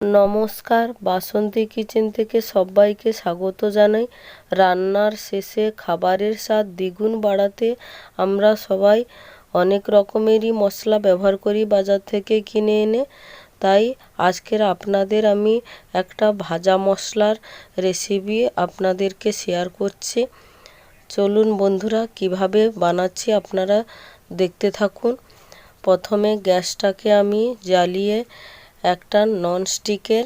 নমস্কার। বাসন্তী কিচেন থেকে সবাইকে স্বাগত জানাই। রান্নার শেষে খাবারের স্বাদ দ্বিগুণ বাড়াতে আমরা সবাই অনেক রকমেরই মশলা ব্যবহার করি বাজার থেকে কিনে এনে। তাই আজকের আপনাদের আমি একটা ভাজা মশলার রেসিপি আপনাদেরকে শেয়ার করছি। চলুন বন্ধুরা, কীভাবে বানাচ্ছি আপনারা দেখতে থাকুন। প্রথমে গ্যাসটাকে আমি জ্বালিয়ে একটা ননস্টিকের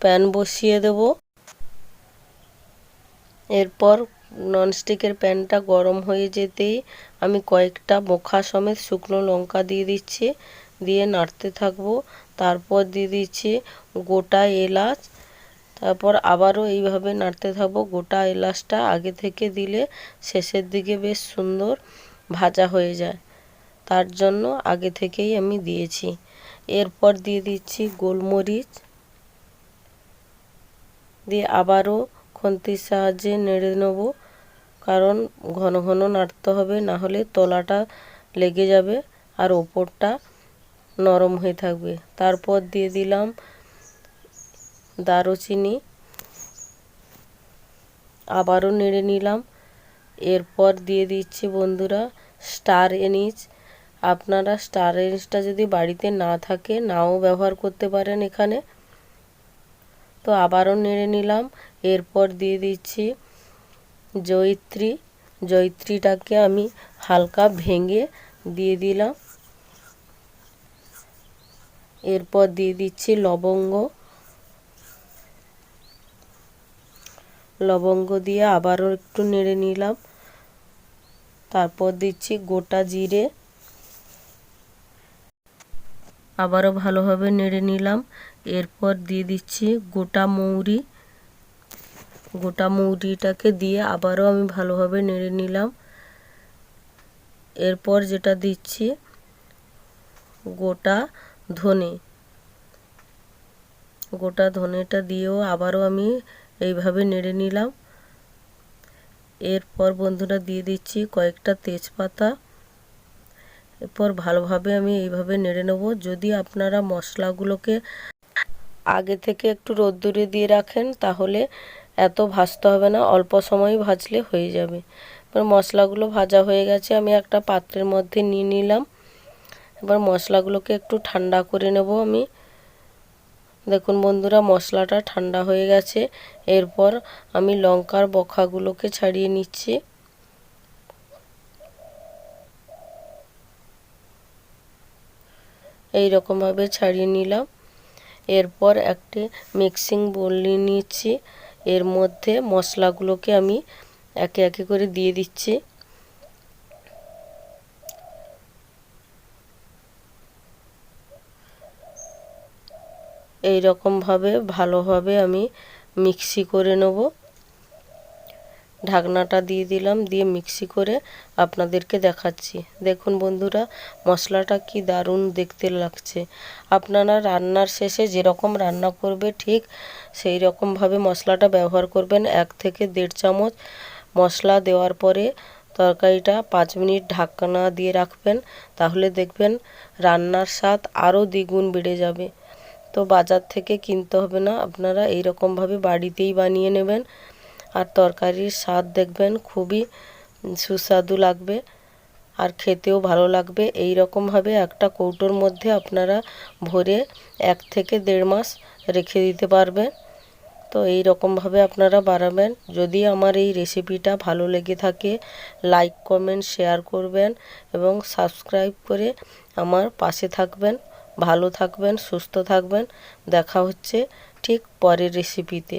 প্যান বসিয়ে দেব। এরপর ননস্টিকের প্যানটা গরম হয়ে যেতেই আমি কয়েকটা বোখা সমেত শুকনো লঙ্কা দিয়ে দিচ্ছি, দিয়ে নাড়তে থাকব। তারপর দিয়ে দিচ্ছি গোটা এলাচ। তারপর আবারও এইভাবে নাড়তে থাকব। গোটা এলাচটা আগে থেকে দিলে শেষের দিকে বেশ সুন্দর ভাজা হয়ে যায়। তার জন্য আগে থেকেই আমি দিয়েছি। এরপর দিয়ে দিচ্ছি গোলমরিচ। দিয়ে আবারও খুন্তির সাহায্যে নেড়ে নেব, কারণ ঘন ঘন নাড়তে হবে, না হলে তলাটা লেগে যাবে আর ওপরটা নরম হয়ে থাকবে। তারপর দিয়ে দিলাম দারুচিনি। আবারও নেড়ে নিলাম। এরপর দিয়ে দিচ্ছি বন্ধুরা স্টার এনিচ। আপনারা স্টার এনিচটা যদি বাড়িতে না থাকে, নাও ব্যবহার করতে পারেন এখানে। তো আবারও নেড়ে নিলাম। এরপর দিয়ে দিচ্ছি জয়িত্রী। জয়িত্রীটাকে আমি হালকা ভেঙে দিয়ে দিলাম। এরপর দিয়ে দিচ্ছি লবঙ্গ। লবঙ্গ দিয়ে আবারও একটু নেড়ে নিলাম। তারপর দিচ্ছি গোটা জিরে। আবারও ভালোভাবে নেড়ে নিলাম। এরপর দিয়ে দিচ্ছি গোটা মৌরি। গোটা মৌরিটাকে দিয়ে আবারও আমি ভালোভাবে নেড়ে নিলাম। এরপর যেটা দিচ্ছি, গোটা ধনে। গোটা ধনেটা দিয়েও আবারও আমি এইভাবে নেড়ে নিলাম। এরপর বন্ধুরা দিয়ে দিচ্ছি কয়েকটা তেজপাতা। এরপর ভালোভাবে আমি এইভাবে নেড়ে নেব। যদি আপনারা মশলাগুলোকে আগে থেকে একটু রোদ্দুরে দিয়ে রাখেন, তাহলে এত ভাজতে হবে না, অল্প সময় ভাজলে হয়ে যাবে। এবার মশলাগুলো ভাজা হয়ে গেছে, আমি একটা পাত্রের মধ্যে নিয়ে নিলাম। এবার মশলাগুলোকে একটু ঠান্ডা করে নেব আমি। দেখুন বন্ধুরা, মশলাটা ঠান্ডা হয়ে গেছে। এরপর আমি লঙ্কার বখাগুলোকে ছাড়িয়ে নিচ্ছি। এই রকমভাবে ছাড়িয়ে নিলাম। এরপর একটি মিক্সিং বোল নিয়ে নিচ্ছি। এর মধ্যে মশলাগুলোকে আমি একে একে করে দিয়ে দিচ্ছি। এই রকমভাবে ভালোভাবে আমি মিক্সি করে নেব। ঢাকনাটা দিয়ে দিলাম, দিয়ে মিক্সি করে আপনাদেরকে দেখাচ্ছি। দেখুন বন্ধুরা, মশলাটা কি দারুণ দেখতে লাগছে। আপনারা রান্নার শেষে যেরকম রান্না করবে ঠিক সেই রকমভাবে মশলাটা ব্যবহার করবেন। এক থেকে দেড় চামচ মশলা দেওয়ার পরে তরকারিটা পাঁচ মিনিট ঢাকনা দিয়ে রাখবেন, তাহলে দেখবেন রান্নার স্বাদ আরও দ্বিগুণ বেড়ে যাবে। তো বাজার থেকে কিনতে হবে না, আপনারা এই রকমভাবে বাড়িতেই বানিয়ে নেবেন। আর তরকারির স্বাদ দেখবেন খুবই সুস্বাদু লাগবে আর খেতেও ভালো লাগবে। এই রকমভাবে একটা কৌটোর মধ্যে আপনারা ভরে এক থেকে দেড় মাস রেখে দিতে পারবেন। তো এই রকমভাবে আপনারা বানাবেন। যদি আমার এই রেসিপিটা ভালো লেগে থাকে লাইক কমেন্ট শেয়ার করবেন এবং সাবস্ক্রাইব করে আমার পাশে থাকবেন, ভালো থাকবেন, সুস্থ থাকবেন। দেখা হচ্ছে ঠিক পরের রেসিপিতে